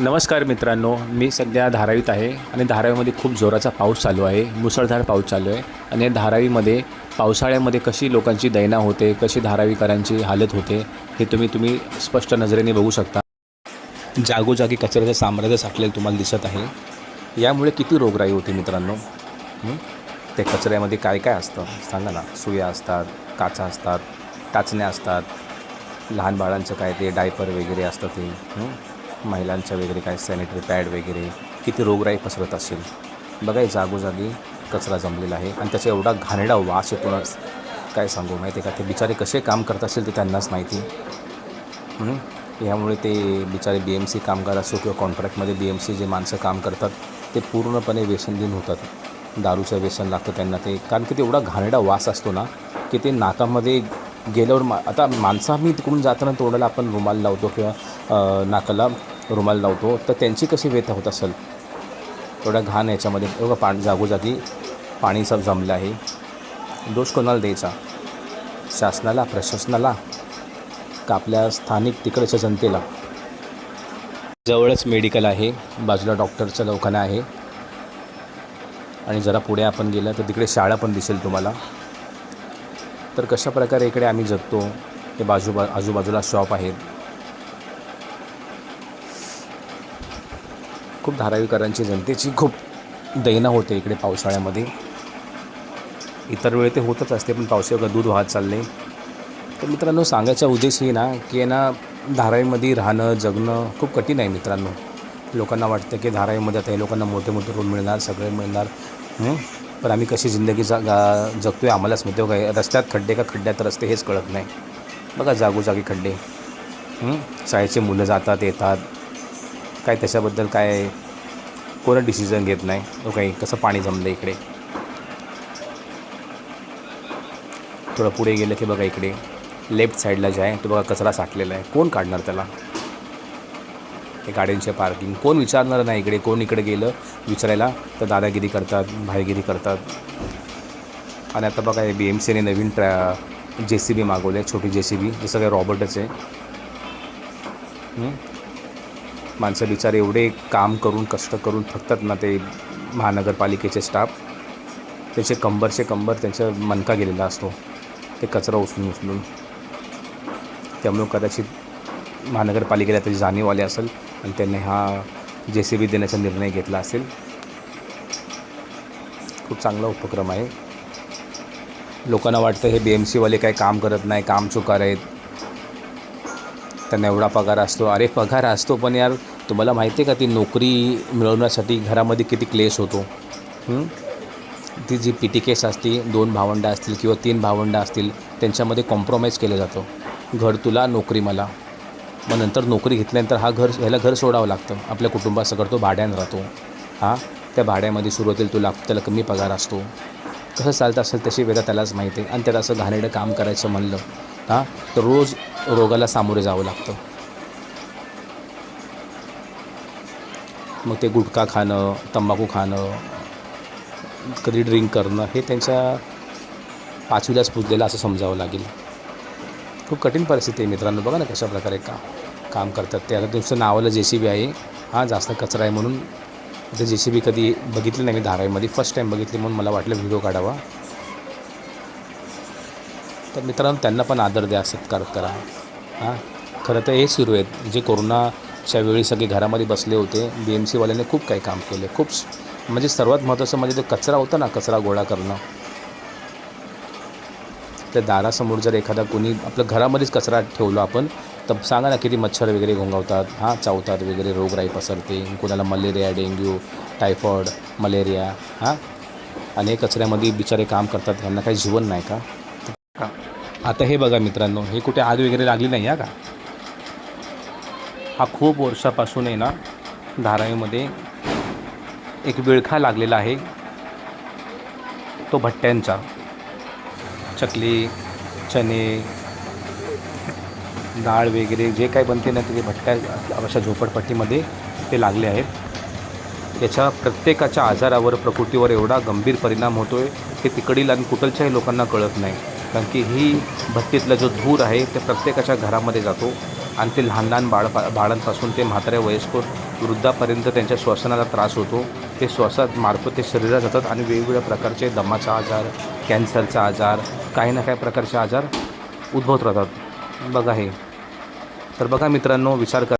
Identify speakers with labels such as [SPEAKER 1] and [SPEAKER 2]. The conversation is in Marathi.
[SPEAKER 1] नमस्कार मित्रांनो मी सध्या धारावीत आहे आणि धारावीमध्ये खूप जोराचा पाऊस चालू आहे मुसळधार पाऊस चालू आहे आणि धारावीमध्ये पावसाळ्यामध्ये कशी लोकांची दैना होते कशी धारावीकरांची हालत होते हे तुम्ही तुम्ही स्पष्ट नजरेने बघू शकता. जागोजागी कचऱ्याचं साम्राज्य साठलेलं तुम्हाला दिसत आहे. यामुळे किती रोगराई होती मित्रांनो? ते त्या कचऱ्यामध्ये काय काय असतं? सांगा ना. सुया असतात काचा असतात टाचण्या असतात लहान बाळांचं काय ते डायपर वगैरे असतं ते. महिलांच्या महिलांचं वगैरे काय सॅनिटरी पॅड वगैरे किती रोगराई पसरत असेल. बघा जागोजागी कचरा जमलेला आहे आणि त्याचा एवढा घाणेरडा वास येतोच काय सांगू माहिती आहे का? ते बिचारे कसे काम करत असेल ते त्यांनाच माहिती. ह्यामुळे ते बिचारे बी एम सी कामगार असो किंवा कॉन्ट्रॅक्टमध्ये बी एम सी जे माणसं काम करतात ते पूर्णपणे व्यसनधीन होतात. दारूचं व्यसन लागतं त्यांना ते. कारण की ते एवढा घाणेरडा वास असतो ना की ते नाकामध्ये गेल्यावर मा आता माणसं आम्ही तिकडून जाताना तोंडाला आपण रुमाल लावतो किंवा नाकाला रुमाल लावतो. तर त्यांची कशी व्यथा होत असेल? एवढ्या घाण याच्यामध्ये. एवढं पाणी जागोजागी पाणी सब जमलं आहे. दोष कोणाला द्यायचा? शासनाला प्रशासनाला का आपल्या स्थानिक तिकडच्या जनतेला? जवळच मेडिकल आहे. बाजूला डॉक्टरचा दवाखाना आहे. आणि जरा पुढे आपण गेलं तर तिकडे शाळा पण दिसेल तुम्हाला. तर कशा प्रकारे इकडे आम्ही जगतो? ते बाजूबा आजूबाजूला शॉप आहेत. खूप धारावीकरांची जनतेची खूप दैना होते इकडे पावसाळ्यामध्ये. इतर वेळी ते होतच असते पण पावसाळ्या दूध वाहत चालले. तर मित्रांनो सांगायचा उद्देश ही ना की आहे ना धारावीमध्ये राहणं जगणं खूप कठीण आहे मित्रांनो. लोकांना वाटतं की धारावीमध्ये आता हे लोकांना मोठे मोठे रूम मिळणार सगळे मिळणार. पण आम्ही कशी जिंदगी जा गा जगतो आहे आम्हालाच मिळतो काय रस्त्यात खड्डे का खड्ड्यात रस्ते हेच कळत नाही. बघा जागोजागी खड्डे. शाळेचे मुलं जातात येतात. काय त्याच्याबद्दल काय? कोणं डिसिजन घेत नाही. तो काही. कसं पाणी जमलं इकडे? थोडं पुढे गेलं की बघा इकडे. लेफ्ट साईडला जे आहे तो बघा कचरा साठलेला आहे. कोण काढणार त्याला? ते गाड्यांचे पार्किंग. कोण विचारणार नाही इकडे कोण इकडे गेलं विचारायला? तर दादागिरी करतात भाईगिरी करतात. आणि आता बघा हे बी एम सीने नवीन ट्रॅ जे सी बी मागवले छोटी जे सी बी जसं काही रॉबर्टच आहे. माणसं बिचारे एवढे काम करून कष्ट करून थकतात ना ते महानगरपालिकेचे स्टाफ. त्याचे कंबरचे कंबर त्यांचा मनका गेलेला असतो. ते कचरा उचलून उचलून. त्यामुळे कदाचित महानगरपालिकेला त्याची जाणीव आली असेल. आणि त्यांनी हा जे सी बी देण्याचा निर्णय घेतला असेल. खूप चांगला उपक्रम आहे. लोकांना वाटतं हे बी एम सीवाले काही काम करत नाही काम चुकार आहेत. त्यांना एवढा पगार असतो. अरे पगार असतो पण यार तुम्हाला माहिती आहे का ती नोकरी मिळवण्यासाठी घरामध्ये किती क्लेश होतो? ती जी पी टी केस असते दोन भावंडं असतील किंवा तीन भावंडं असतील त्यांच्यामध्ये कॉम्प्रोमाइज केलं जातं. घर तुला नोकरी मला. मग नंतर नोकरी घेतल्यानंतर हा घर ह्याला घर सोडावं लागतं. आपल्या कुटुंबासकट तो भाड्यानं राहतो. हां? त्या भाड्यामध्ये सुरुवातीला तुला त्याला कमी पगार असतो. कसं चालतं असेल तशी वेदा त्यालाच माहिती आहे. आणि त्याला असं घाणेरडं काम करायचं म्हणलं हां? तर रोज रोगाला सामोरे जावं लागतं. मग ते गुटखा खाणं तंबाखू खाणं कधी ड्रिंक करणं हे त्यांच्या पाचवीलाच पुजलेलं असं समजावं लागेल. खूप कठीण परिस्थिती आहे मित्रांनो. बघा ना कशा प्रकारे का काम करतात ते. आता तुमचं नावाला जे सी बी आहे. हा जास्त कचरा आहे म्हणून आता जे सी बी कधी बघितली नाही मी धारावीमध्ये. फर्स्ट टाईम बघितली म्हणून मला वाटलं व्हिडिओ काढावा. तर मित्रांनो त्यांना पण आदर द्या सत्कार करा. हां? खरं तर हे सुरू आहेत. जे कोरोनाच्या वेळी सगळे घरामध्ये बसले होते बी एम सीवाल्याने खूप काही काम केले. खूप म्हणजे सर्वात महत्त्वाचं म्हणजे ते कचरा होता ना कचरा गोळा करणं. त्या दारासमोर जर एखादा कोणी आपलं घरामध्येच कचरा ठेवलो आपण तर सांगा ना किती मच्छर वगैरे घोंगावतात. हां चावतात वगैरे रोगराई पसरते कोणाला मलेरिया डेंग्यू टायफॉइड मलेरिया हां? आणि कचऱ्यामध्ये बिचारे काम करतात त्यांना काही जीवन नाही का? का आता हे बघा मित्रांनो हे कुठे आग वगैरे लागली नाही आहे का? हा खूप वर्षापासून आहे ना धारावीमध्ये एक विळखा लागलेला आहे. तो भट्ट्यांचा. चकली चणे डाळ वगैरे जे काही बनते ना ते भट्ट्या अशा झोपडपट्टीमध्ये ते लागले आहेत. याच्या प्रत्येकाच्या आजारावर प्रकृतीवर एवढा गंभीर परिणाम होतो आहे की तिकडील आणि कुठलच्याही लोकांना कळत नाही. कारण की ही भट्टीतला जो धूर आहे ते प्रत्येकाच्या घरामध्ये जातो. आणि ते लहान लहान बाळ बाळांपासून ते म्हाताऱ्या वयस्कर वृद्धापर्यंत त्यांच्या श्वसनाला त्रास होतो. ते श्वासात मार्फत ते शरीरात जातात आणि वेगवेगळ्या प्रकारचे दमाचा आजार कॅन्सरचा आजार काही ना काही प्रकारचे आजार उद्भवत राहतात. बघा हे. तर बघा मित्रांनो विचार करा.